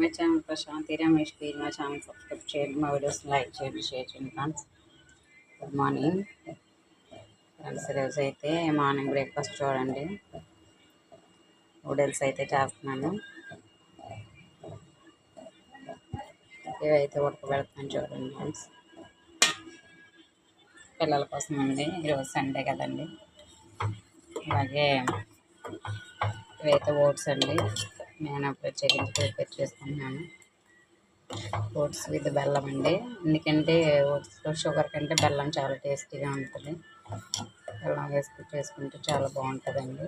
My channel Prashanthi Ramesh please మా channel subscribe చేయండి మా వీడియోస్ లైక్ చేయండి షేర్ చేయండి ఫ్రెండ్స్. గుడ్ మార్నింగ్ ఫ్రెండ్స్ రోజు అయితే మార్నింగ్ బ్రేక్ఫాస్ట్ చూడండి. నూడిల్స్ అయితే చేస్తున్నాను. ఇవైతే ఉడకబెడుతున్నాను చూడండి ఫ్రెండ్స్. పిల్లల కోసం అండి ఈరోజు సండే కదండి. అలాగే ఇవైతే ఓట్స్ అండి. నేను అప్పుడు చెల్లించి ప్రిపేర్ చేసుకుంటున్నాను. ఓట్స్ విత్ బెల్లం అండి. ఎందుకంటే ఓట్స్లో షుగర్ కంటే బెల్లం చాలా టేస్టీగా ఉంటుంది. బెల్లం వేసుకుని చేసుకుంటే చాలా బాగుంటుందండి.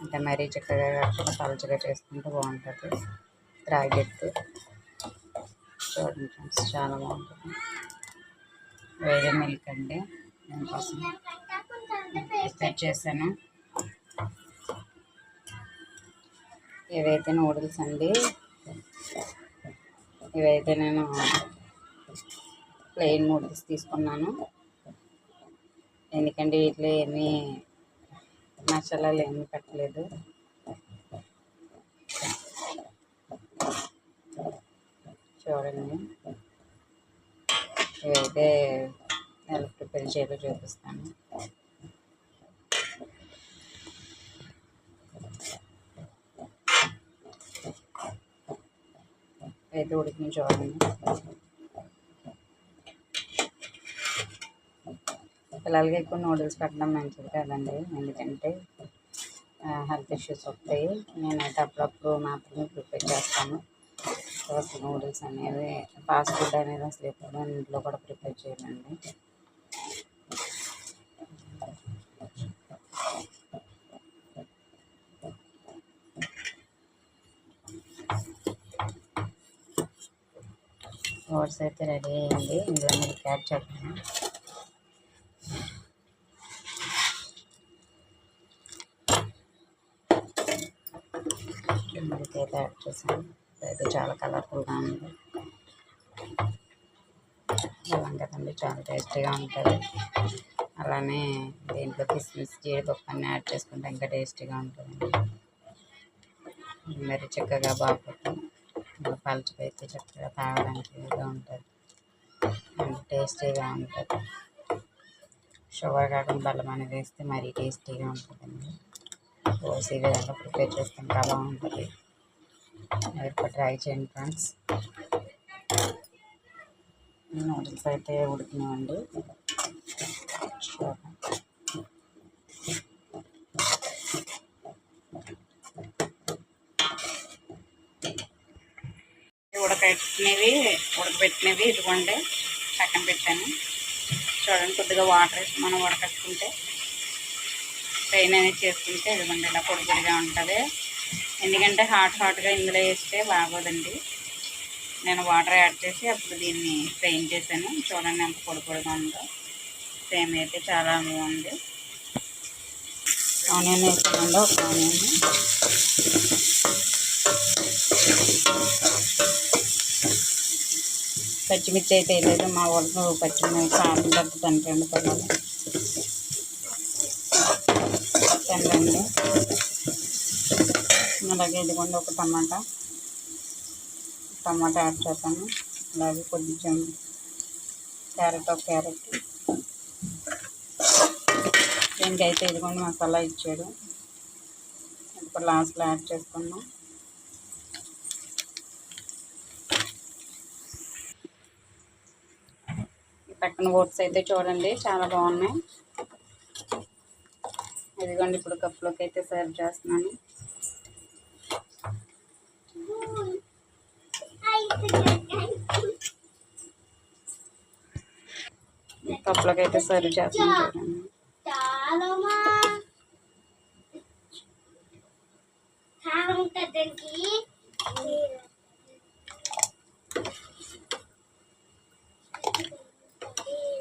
అంటే మరీ చక్కగా కాకుండా పలచగా చేసుకుంటే బాగుంటుంది. రాగెట్టు. చూడండి ఫ్రెండ్స్ చాలా బాగుంటుంది. వేరే మిల్క్ అండి. దానికోసం ప్రిపేర్ చేశాను. ఇవైతే నూడిల్స్ అండి ఇవైతే నేను ప్లెయిన్ నూడిల్స్ తీసుకున్నాను ఎందుకంటే వీటిలో ఏమీ మసాలాలు ఏమీ పెట్టలేదు. చూడండి. ఇవైతే ఎలా ప్రిపేర్ చేయాలో చూపిస్తాను. అయితే ఉడికించుకోవాలి చూడండి పిల్లలకి ఎక్కువ నూడిల్స్ పెట్టడం మంచిది కదండి. ఎందుకంటే హెల్త్ ఇష్యూస్ వస్తాయి. నేనైతే అప్పుడప్పుడు మాత్రమే ప్రిపేర్ చేస్తాను. అసలు నూడిల్స్ అనేవి ఫాస్ట్ ఫుడ్ అనేది అసలు ఎప్పుడు ఇంట్లో కూడా ప్రిపేర్ చేయాలండి ఓట్స్ అయితే రెడీ అయ్యింది ఇందులో మీరు యాడ్ చెప్పండి అయితే యాడ్ చేసాను అయితే చాలా కలర్ఫుల్గా ఉంది. అలా కదండి చాలా టేస్టీగా ఉంటుంది. అలానే దీంట్లో కిస్మిస్ జీడిపప్పు అన్నీ యాడ్ చేసుకుంటే ఇంకా టేస్టీగా ఉంటుంది మరి చక్కగా బాగుంటుంది పలుచగా అయితే చక్కగా తాగడానికి ఇదిగా ఉంటుంది. అండ్ టేస్టీగా ఉంటుంది. షుగర్ కాకుండా బెల్లం అనేది వేస్తే మరీ టేస్టీగా ఉంటుందండి. పోసి ఈ విధంగా ప్రిపేర్ చేస్తే ఇంకా బాగుంటుంది. మీరు ట్రై చేయండి ఫ్రెండ్స్. నూడిల్స్ అయితే ఉడికినాయండి. చూడండి పెట్టినవి ఉడకబెట్టినవి ఇదిగోండి. పక్కన పెట్టాను. చూడండి కొద్దిగా వాటర్ వేసి మనం ఉడకట్టుకుంటే ట్రైన్ అనేది చేసుకుంటే ఇదిగోండి ఇలా పొడి పొడిగా ఉంటుంది. ఎందుకంటే హాట్ హాట్గా ఇందులో వేస్తే బాగోదండి. నేను వాటర్ యాడ్ చేసి అప్పుడు దీన్ని ఫ్రైన్ చేశాను. చూడండి ఎంత పొడి పొడిగా ఉందో. సేమ్ అయితే చాలా బాగుంది. ఆనియన్ వేసుకోండి ఒక ఆనియన్. పచ్చిమిర్చి అయితే వేయలేదు మా వాళ్ళు పచ్చిమిర్చి కారం తగ్గు రెండు పిల్లలు తినండి అలాగే ఇదిగోండి ఒక టమాటా. టమాటా యాడ్ చేస్తాను. అలాగే కొంచెం క్యారెట్ ఒక క్యారెట్. దీనికైతే ఇదిగోండి మసాలా ఇచ్చాడు. ఇప్పుడు లాస్ట్లో యాడ్ చేసుకున్నాం పక్కన ఓట్స్ అయితే చూడండి చాలా బాగున్నాయి. ఇదిగోండి ఇప్పుడు కప్లోకి అయితే సర్వ్ చేస్తున్నాను. కప్లోకి అయితే సర్వ్ చేస్తున్నాను చూడండి.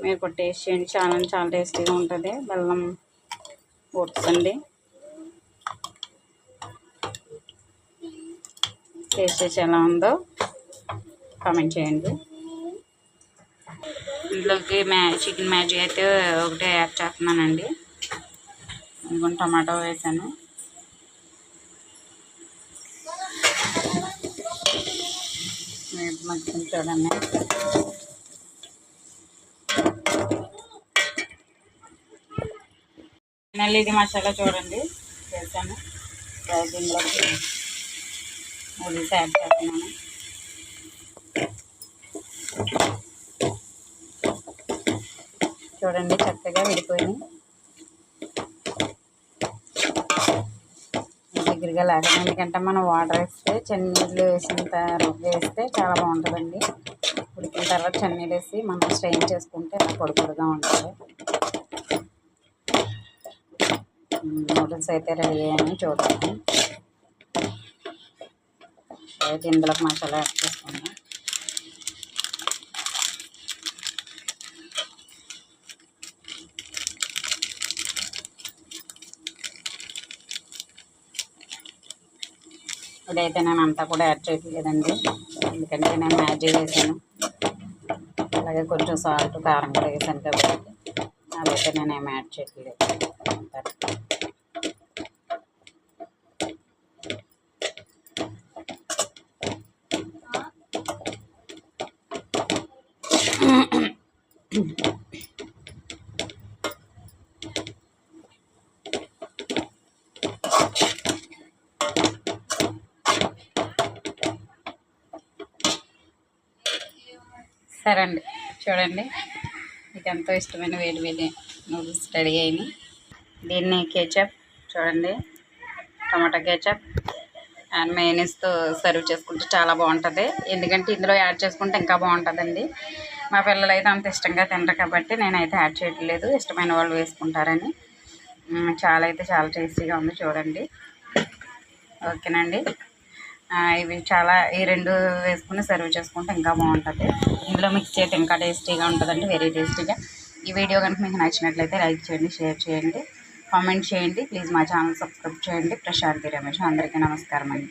మీరు కూడా టేస్ట్ చేయండి. చాలా చాలా టేస్టీగా ఉంటుంది. బెల్లం ఓట్స్ అండి టేస్ట్ చేసి ఎలా ఉందో కామెంట్ చేయండి. ఇంట్లోకి మ్యా చికెన్ మ్యాజిక్ అయితే ఒకటే యాడ్ చేస్తున్నానండి. ఇంకొంచెం టమాటో వేసాను. మంచి చూడండి. మళ్ళీ ఇది మసాలా చూడండి. చేశాను. ఇప్పుడు దీనిలోకి నూడిల్స్ యాడ్ చేస్తున్నాను. చూడండి చక్కగా విడిపోయి దగ్గరగా లేకుండా ఎందుకంటే మనం వాటర్ వేస్తే చెన్నీళ్ళు వేసినంత రవ్వ వేస్తే చాలా బాగుంటుందండి. ఉడికిన తర్వాత చెన్నీళ్ళు వేసి మనం స్ట్రెయిన్ చేసుకుంటే అలా పొడి పొడిగా ఉంటుంది. నూడిల్స్ అయితే రెడీ అయ్యాయని చూద్దాము. అయితే ఇందులోకి మసాలా యాడ్ చేసుకుందాం. ఇదైతే నేను అంతా కూడా యాడ్ చేయట్లేదండి. ఎందుకంటే నేను మ్యాజిక్ వేసాను అలాగే కొంచెం సాల్ట్ కారం కూడా వేసాను కాబట్టి అదైతే నేను ఏం యాడ్ చేయట్లేదు. సరే అండి చూడండి. మీకు ఎంతో ఇష్టమైన వేడి వేడి నూడిల్స్ రెడీ అయినాయి. దీన్ని కేచప్ చూడండి. టమాటా కేచప్ అండ్ మైనస్తో సర్వ్ చేసుకుంటే చాలా బాగుంటుంది. ఎందుకంటే ఇందులో యాడ్ చేసుకుంటే ఇంకా బాగుంటుందండి. మా పిల్లలు అయితే అంత ఇష్టంగా తినరు కాబట్టి నేనైతే యాడ్ చేయట్లేదు. ఇష్టమైన వాళ్ళు వేసుకుంటారని. చాలా అయితే చాలా టేస్టీగా ఉంది చూడండి. ఓకేనండి. ఇవి చాలా ఈ రెండు వేసుకుని సర్వ్ చేసుకుంటే ఇంకా బాగుంటుంది. ఇందులో మిక్స్ చేస్తే ఇంకా టేస్టీగా ఉంటుందండి వెరీ టేస్టీగా. ఈ వీడియో కనుక మీకు నచ్చినట్లయితే లైక్ చేయండి షేర్ చేయండి కామెంట్ చేయండి. ప్లీజ్ మా ఛానల్ సబ్స్క్రైబ్ చేయండి. ప్రశాంతి రమేష్ అందరికీ నమస్కారం అండి.